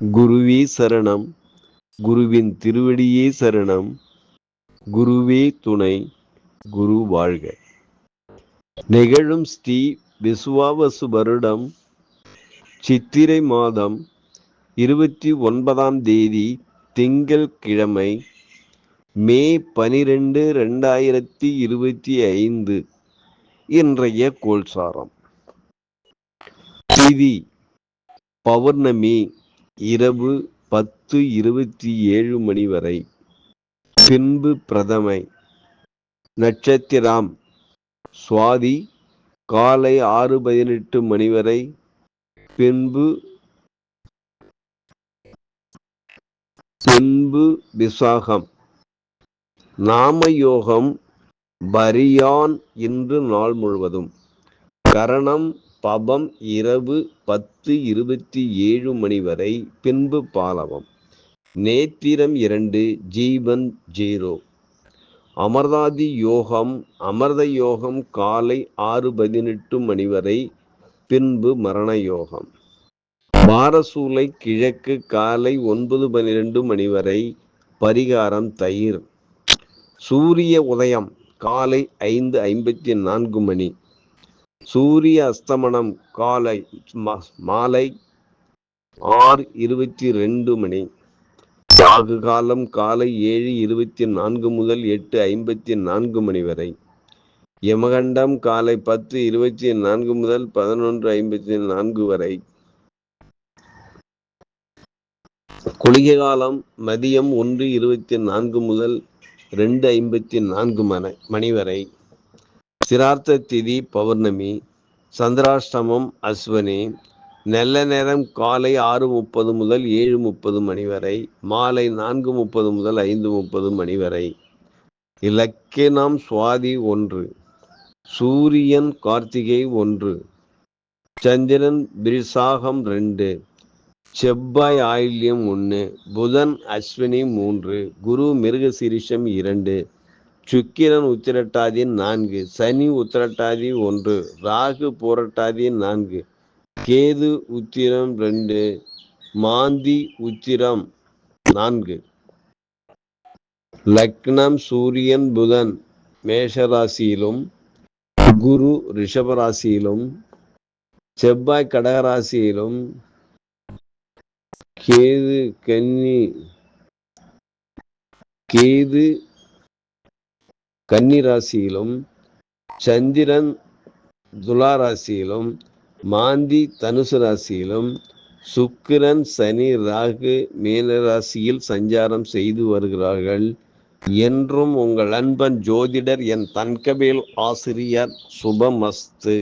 குருவே சரணம். குருவின் திருவடியே சரணம். குருவே துணை. குரு வாழ்க. நிகழும் ஸ்ரீ விசுவாவசு வருடம் சித்திரை மாதம் இருபத்தி ஒன்பதாம் தேதி திங்கள் கிழமை மே பனிரெண்டு ரெண்டாயிரத்தி இருபத்தி ஐந்து இன்றைய கோல்சாரம் திதி பௌர்ணமி இரவு பத்து இருபத்தி ஏழு மணி வரை. பின்பு பிரதமை. நட்சத்திரம். சுவாதி காலை ஆறு பதினெட்டு மணி வரை. பின்பு பின்பு விசாகம். நாமயோகம் பரியான் இன்று நாள் முழுவதும். கரணம் பபம் இரவு பத்து இருபத்தி ஏழு மணி வரை பின்பு பாலவம். நேத்திரம் இரண்டு ஜீவன் ஜீரோ. அமர்தாதி யோகம் அமர்த யோகம் காலை ஆறு பதினெட்டு மணி வரை பின்பு மரண யோகம். பாரசூலை கிழக்கு காலை ஒன்பது பன்னிரெண்டு மணி வரை பரிகாரம் தயிர். சூரிய உதயம் காலை ஐந்து ஐம்பத்தி நான்கு மணி. சூரிய அஸ்தமனம் காலை மாலை ஆறு இருபத்தி ரெண்டு மணி. ராகு காலம் காலை ஏழு இருபத்தி நான்கு முதல் எட்டு ஐம்பத்தி நான்கு மணி வரை. யமகண்டம் காலை பத்து இருபத்தி நான்கு முதல் பதினொன்று ஐம்பத்தி நான்கு வரை. குளிகை காலம் மதியம் ஒன்று இருபத்தி நான்கு முதல் ரெண்டு ஐம்பத்தி நான்கு மணி வரை. சிரார்த்த திதி பௌர்ணமி சந்திராஷ்டமம் அஸ்வனி நல்ல நேரம் காலை ஆறு முப்பது முதல் ஏழு முப்பது மணி வரை மாலை நான்கு முப்பது முதல் ஐந்து முப்பது மணி வரை. இலக்கினம் சுவாதி ஒன்று சூரியன் கார்த்திகை ஒன்று சந்திரன் பிரிசாகம் ரெண்டு செவ்வாய் ஆயில்யம் ஒன்று புதன் அஸ்வினி மூன்று குரு மிருகசிரிஷம் இரண்டு சுக்கிரன் உத்திரட்டாதி நான்கு சனி உத்திரட்டாதி ஒன்று ராகு போரட்டாதி நான்கு கேது உத்திரம் ரெண்டு மாந்தி உத்திரம் நான்கு. லக்னம் சூரியன் புதன் மேஷராசியிலும் குரு ரிஷபராசியிலும் செவ்வாய் கடகராசியிலும் கேது கன்னி கேது கன்னிராசியிலும் சந்திரன் துளாராசியிலும் மாந்தி தனுசு ராசியிலும் சுக்கிரன் சனி ராகு மீனராசியில் சஞ்சாரம் செய்து வருகிறார்கள். என்றும் உங்கள் அன்பன் ஜோதிடர் என் தன்கபேல் ஆசிரியர் சுபமஸ்து.